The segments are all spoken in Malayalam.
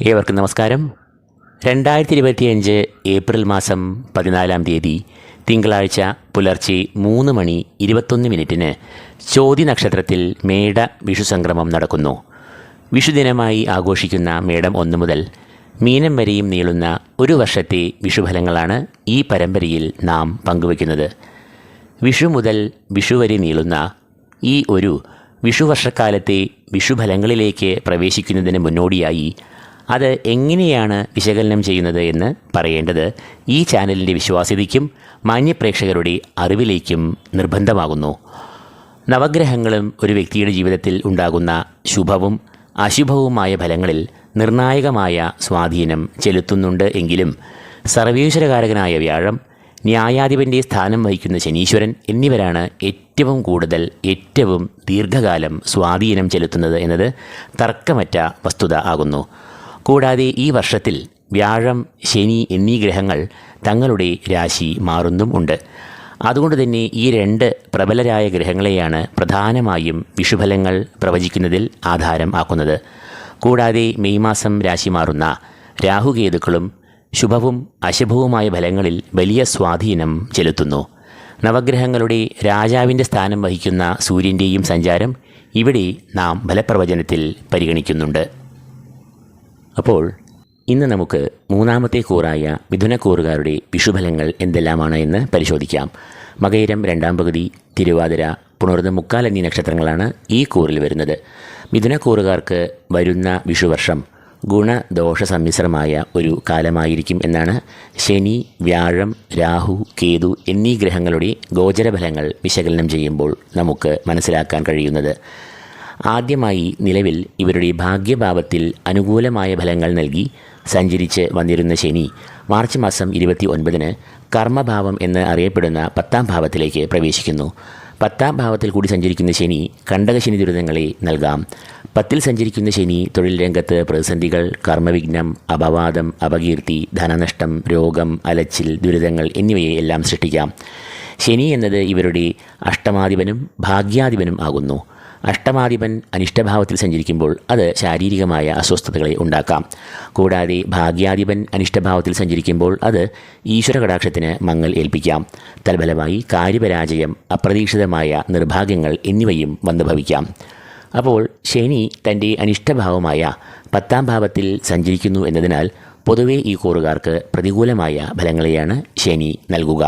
ഏവർക്കും നമസ്കാരം. രണ്ടായിരത്തി ഇരുപത്തിയഞ്ച് ഏപ്രിൽ മാസം പതിനാലാം തീയതി തിങ്കളാഴ്ച പുലർച്ചെ മൂന്ന് മണി ഇരുപത്തൊന്ന് മിനിറ്റിന് ചോതി നക്ഷത്രത്തിൽ മേട വിഷു സംക്രമം നടക്കുന്നു. വിഷുദിനമായി ആഘോഷിക്കുന്ന മേടം ഒന്ന് മുതൽ മീനം വരെയും നീളുന്ന ഒരു വർഷത്തെ വിഷുഫലങ്ങളാണ് ഈ പരമ്പരയിൽ നാം പങ്കുവയ്ക്കുന്നത്. വിഷു മുതൽ വിഷു വരെ നീളുന്ന ഈ ഒരു വിഷുവർഷക്കാലത്തെ വിഷുഫലങ്ങളിലേക്ക് പ്രവേശിക്കുന്നതിന് മുന്നോടിയായി അത് എങ്ങനെയാണ് വിശകലനം ചെയ്യുന്നത് എന്ന് പറയേണ്ടത് ഈ ചാനലിന്റെ വിശ്വാസ്യതയ്ക്കും മാന്യപ്രേക്ഷകരുടെ അറിവിലേക്കും നിർബന്ധമാകുന്നു. നവഗ്രഹങ്ങളും ഒരു വ്യക്തിയുടെ ജീവിതത്തിൽ ഉണ്ടാകുന്ന ശുഭവും അശുഭവുമായ ഫലങ്ങളിൽ നിർണായകമായ സ്വാധീനം ചെലുത്തുന്നുണ്ട് എങ്കിലും സർവേശ്വരകാരകനായ വ്യാഴം ന്യായാധിപന്റെ സ്ഥാനം വഹിക്കുന്ന ശനീശ്വരൻ എന്നിവരാണ് ഏറ്റവും കൂടുതൽ ഏറ്റവും ദീർഘകാലം സ്വാധീനം ചെലുത്തുന്നത് എന്നത് തർക്കമറ്റ വസ്തുത ആകുന്നു. കൂടാതെ ഈ വർഷത്തിൽ വ്യാഴം ശനി എന്നീ ഗ്രഹങ്ങൾ തങ്ങളുടെ രാശി മാറുന്നും ഉണ്ട്. അതുകൊണ്ട് തന്നെ ഈ രണ്ട് പ്രബലരായ ഗ്രഹങ്ങളെയാണ് പ്രധാനമായും വിഷുഫലങ്ങൾ പ്രവചിക്കുന്നതിൽ ആധാരം ആക്കുന്നത്. കൂടാതെ മെയ് മാസം രാശി മാറുന്ന രാഹുകേതുക്കളും ശുഭവും അശുഭവുമായ ഫലങ്ങളിൽ വലിയ സ്വാധീനം ചെലുത്തുന്നു. നവഗ്രഹങ്ങളുടെ രാജാവിന്റെ സ്ഥാനം വഹിക്കുന്ന സൂര്യന്റെയും സഞ്ചാരം ഇവിടെ നാം ഫലപ്രവചനത്തിൽ പരിഗണിക്കുന്നുണ്ട്. അപ്പോൾ ഇന്ന് നമുക്ക് മൂന്നാമത്തെ കൂറായ മിഥുനക്കൂറുകാരുടെ വിഷുഫലങ്ങൾ എന്തെല്ലാമാണ് എന്ന് പരിശോധിക്കാം. മകയിരം രണ്ടാം പകുതി തിരുവാതിര പുണർന്ന് മുക്കാൽ എന്നീ നക്ഷത്രങ്ങളാണ് ഈ കൂറിൽ വരുന്നത്. മിഥുനക്കൂറുകാർക്ക് വരുന്ന വിഷുവർഷം ഗുണദോഷ സമ്മിശ്രമായ ഒരു കാലമായിരിക്കും എന്നാണ് ശനി വ്യാഴം രാഹു കേതു എന്നീ ഗ്രഹങ്ങളുടെ ഗോചരഫലങ്ങൾ വിശകലനം ചെയ്യുമ്പോൾ നമുക്ക് മനസ്സിലാക്കാൻ കഴിയുന്നത്. ആദ്യമായി നിലവിൽ ഇവരുടെ ഭാഗ്യഭാവത്തിൽ അനുകൂലമായ ഫലങ്ങൾ നൽകി സഞ്ചരിച്ച് വന്നിരുന്ന ശനി മാർച്ച് മാസം ഇരുപത്തി ഒൻപതിന് കർമ്മഭാവം എന്ന് അറിയപ്പെടുന്ന പത്താം ഭാവത്തിലേക്ക് പ്രവേശിക്കുന്നു. പത്താം ഭാവത്തിൽ കൂടി സഞ്ചരിക്കുന്ന ശനി കണ്ടകശനി ദുരിതങ്ങളെ നൽകാം. പത്തിൽ സഞ്ചരിക്കുന്ന ശനി തൊഴിൽ രംഗത്ത് പ്രതിസന്ധികൾ കർമ്മവിഘ്നം അപവാദം അപകീർത്തി ധനനഷ്ടം രോഗം അലച്ചിൽ ദുരിതങ്ങൾ എന്നിവയെ എല്ലാം സൃഷ്ടിക്കാം. ശനി എന്നത് ഇവരുടെ അഷ്ടമാധിപനും ഭാഗ്യാധിപനും ആകുന്നു. അഷ്ടമാധിപൻ അനിഷ്ടഭാവത്തിൽ സഞ്ചരിക്കുമ്പോൾ അത് ശാരീരികമായ അസ്വസ്ഥതകളെ ഉണ്ടാക്കാം. കൂടാതെ ഭാഗ്യാധിപൻ അനിഷ്ടഭാവത്തിൽ സഞ്ചരിക്കുമ്പോൾ അത് ഈശ്വര കടാക്ഷത്തിന് മങ്ങൽ ഏൽപ്പിക്കാം. തൽഫലമായി കാര്യപരാജയം അപ്രതീക്ഷിതമായ നിർഭാഗ്യങ്ങൾ എന്നിവയും വന്നു ഭവിക്കാം അപ്പോൾ ശനി തന്റെ അനിഷ്ടഭാവമായ പത്താം ഭാവത്തിൽ സഞ്ചരിക്കുന്നു എന്നതിനാൽ പൊതുവെ ഈ കൂറുകാർക്ക് പ്രതികൂലമായ ഫലങ്ങളെയാണ് ശനി നൽകുക.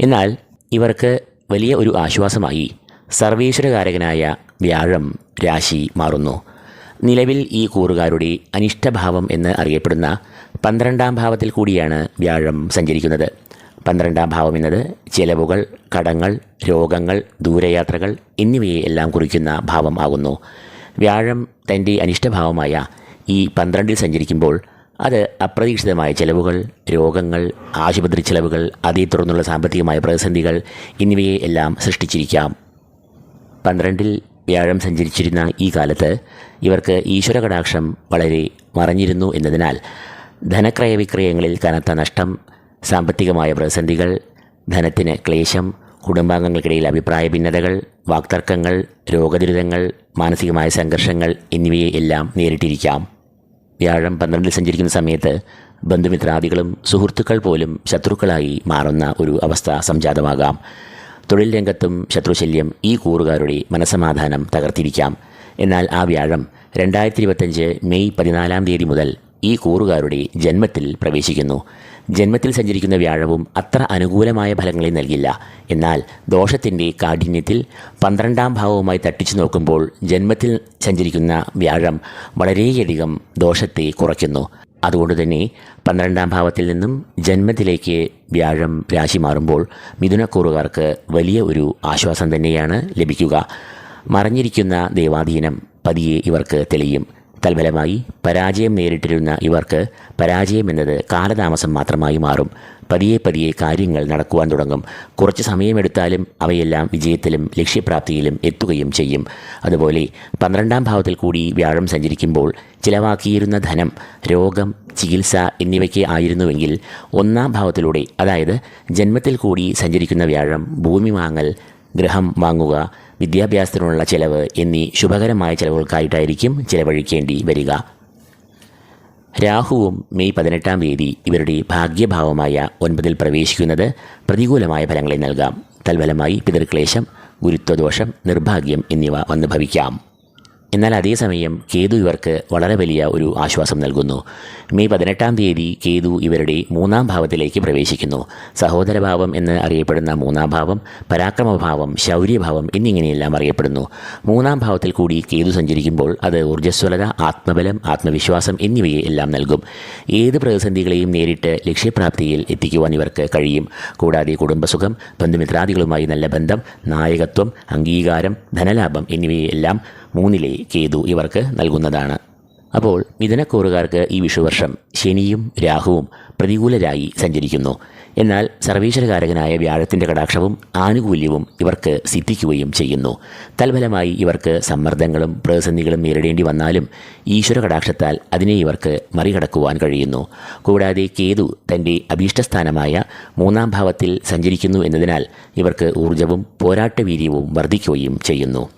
എന്നാൽ ഇവർക്ക് വലിയ ഒരു ആശ്വാസമായി സർവേശ്വരകാരകനായ വ്യാഴം രാശി മാറുന്നു. നിലവിൽ ഈ കൂറുകാരുടെ അനിഷ്ടഭാവം എന്ന് അറിയപ്പെടുന്ന പന്ത്രണ്ടാം ഭാവത്തിൽ കൂടിയാണ് വ്യാഴം സഞ്ചരിക്കുന്നത്. പന്ത്രണ്ടാം ഭാവം എന്നത് ചെലവുകൾ കടങ്ങൾ രോഗങ്ങൾ ദൂരയാത്രകൾ എന്നിവയെ എല്ലാം കുറിക്കുന്ന ഭാവം ആകുന്നു. വ്യാഴം തന്റെ അനിഷ്ടഭാവമായ ഈ പന്ത്രണ്ടിൽ സഞ്ചരിക്കുമ്പോൾ അത് അപ്രതീക്ഷിതമായ ചെലവുകൾ രോഗങ്ങൾ ആശുപത്രി ചെലവുകൾ അതേ തുടർന്നുള്ള സാമ്പത്തികമായ പ്രതിസന്ധികൾ എന്നിവയെ എല്ലാം സൃഷ്ടിച്ചിരിക്കാം. പന്ത്രണ്ടിൽ വ്യാഴം സഞ്ചരിച്ചിരുന്ന ഈ കാലത്ത് ഇവർക്ക് ഈശ്വര കടാക്ഷം വളരെ മറഞ്ഞിരുന്നു എന്നതിനാൽ ധനക്രയ വിക്രയങ്ങളിൽ കനത്ത നഷ്ടം സാമ്പത്തികമായ പ്രതിസന്ധികൾ ധനത്തിന് ക്ലേശം കുടുംബാംഗങ്ങൾക്കിടയിൽ അഭിപ്രായ ഭിന്നതകൾ വാക്തർക്കങ്ങൾ രോഗദുരിതങ്ങൾ മാനസികമായ സംഘർഷങ്ങൾ എന്നിവയെ എല്ലാം നേരിട്ടിരിക്കാം. വ്യാഴം പന്ത്രണ്ടിൽ സഞ്ചരിക്കുന്ന സമയത്ത് ബന്ധുമിത്രാദികളും സുഹൃത്തുക്കൾ പോലും ശത്രുക്കളായി മാറുന്ന ഒരു അവസ്ഥ സംജാതമാകാം. തൊഴിൽ രംഗത്തും ശത്രുശല്യം ഈ കൂറുകാരുടെ മനസമാധാനം തകർത്തിരിക്കാം. എന്നാൽ ആ വ്യാഴം രണ്ടായിരത്തി ഇരുപത്തഞ്ച് മെയ് പതിനാലാം തീയതി മുതൽ ഈ കൂറുകാരുടെ ജന്മത്തിൽ പ്രവേശിക്കുന്നു. ജന്മത്തിൽ സഞ്ചരിക്കുന്ന വ്യാഴവും അത്ര അനുകൂലമായ ഫലങ്ങളെ നൽകില്ല. എന്നാൽ ദോഷത്തിന്റെ കാഠിന്യത്തിൽ പന്ത്രണ്ടാം ഭാവവുമായി തട്ടിച്ചു നോക്കുമ്പോൾ ജന്മത്തിൽ സഞ്ചരിക്കുന്ന വ്യാഴം വളരെയധികം ദോഷത്തെ കുറയ്ക്കുന്നു. അതുകൊണ്ട് തന്നെ പന്ത്രണ്ടാം ഭാവത്തിൽ നിന്നും ജന്മത്തിലേക്ക് വ്യാഴം രാശി മാറുമ്പോൾ മിഥുനക്കൂറുകാർക്ക് വലിയ ഒരു ആശ്വാസം തന്നെയാണ് ലഭിക്കുക. മറഞ്ഞിരിക്കുന്ന ദൈവാധീനം പതിയെ ഇവർക്ക് തെളിയും. തൽഫലമായി പരാജയം നേരിട്ടിരുന്ന ഇവർക്ക് പരാജയം എന്നത് കാലതാമസം മാത്രമായി മാറും. പതിയെ പതിയെ കാര്യങ്ങൾ നടക്കുവാൻ തുടങ്ങും. കുറച്ച് സമയമെടുത്താലും അവയെല്ലാം വിജയത്തിലും ലക്ഷ്യപ്രാപ്തിയിലും എത്തുകയും ചെയ്യും. അതുപോലെ പന്ത്രണ്ടാം ഭാവത്തിൽ കൂടി വ്യാഴം സഞ്ചരിക്കുമ്പോൾ ചിലവാക്കിയിരുന്ന ധനം രോഗം ചികിത്സ എന്നിവയ്ക്ക് ആയിരുന്നുവെങ്കിൽ ഒന്നാം ഭാവത്തിലൂടെ അതായത് ജന്മത്തിൽ കൂടി സഞ്ചരിക്കുന്ന വ്യാഴം ഭൂമി വാങ്ങൽ ഗ്രഹം വാങ്ങുക വിദ്യാഭ്യാസത്തിനുള്ള ചെലവ് എന്നീ ശുഭകരമായ ചെലവുകൾക്കായിട്ടായിരിക്കും ചിലവഴിക്കേണ്ടി വരിക. രാഹുവും മെയ് പതിനെട്ടാം തീയതി ഇവരുടെ ഭാഗ്യഭാവമായ ഒൻപതിൽ പ്രവേശിക്കുന്നത് പ്രതികൂലമായ ഫലങ്ങളെ നൽകാം. തൽഫലമായി പിതൃക്ലേശം ഗുരുത്വദോഷം നിർഭാഗ്യം എന്നിവ വന്നു ഭവിക്കാം എന്നാൽ അതേസമയം കേതു ഇവർക്ക് വളരെ വലിയ ഒരു ആശ്വാസം നൽകുന്നു. മെയ് പതിനെട്ടാം തീയതി കേതു ഇവരുടെ മൂന്നാം ഭാവത്തിലേക്ക് പ്രവേശിക്കുന്നു. സഹോദരഭാവം എന്ന് അറിയപ്പെടുന്ന മൂന്നാം ഭാവം പരാക്രമഭാവം ശൗര്യഭാവം എന്നിങ്ങനെയെല്ലാം അറിയപ്പെടുന്നു. മൂന്നാം ഭാവത്തിൽ കൂടി കേതു സഞ്ചരിക്കുമ്പോൾ അത് ഊർജസ്വലത ആത്മബലം ആത്മവിശ്വാസം എന്നിവയെ എല്ലാം നൽകും. ഏത് പ്രതിസന്ധികളെയും നേരിട്ട് ലക്ഷ്യപ്രാപ്തിയിൽ എത്തിക്കുവാൻ ഇവർക്ക് കഴിയും. കൂടാതെ കുടുംബസുഖം ബന്ധുമിത്രാദികളുമായി നല്ല ബന്ധം നായകത്വം അംഗീകാരം ധനലാഭം എന്നിവയെല്ലാം മൂന്നിലെ കേതു ഇവർക്ക് നൽകുന്നതാണ്. അപ്പോൾ മിഥുനക്കൂറുകാർക്ക് ഈ വിഷുവർഷം ശനിയും രാഹുവും പ്രതികൂലരായി സഞ്ചരിക്കുന്നു. എന്നാൽ സർവീശ്വരകാരകനായ വ്യാഴത്തിന്റെ കടാക്ഷവും ആനുകൂല്യവും ഇവർക്ക് സിദ്ധിക്കുകയും ചെയ്യുന്നു. തൽഫലമായി ഇവർക്ക് സമ്മർദ്ദങ്ങളും പ്രതിസന്ധികളും നേരിടേണ്ടി വന്നാലും ഈശ്വര കടാക്ഷത്താൽ അതിനെ ഇവർക്ക് മറികടക്കുവാൻ കഴിയുന്നു. കൂടാതെ കേതു തന്റെ അഭീഷ്ടസ്ഥാനമായ മൂന്നാം ഭാവത്തിൽ സഞ്ചരിക്കുന്നു എന്നതിനാൽ ഇവർക്ക് ഊർജവും പോരാട്ടവീര്യവും വർദ്ധിക്കുകയും ചെയ്യുന്നു.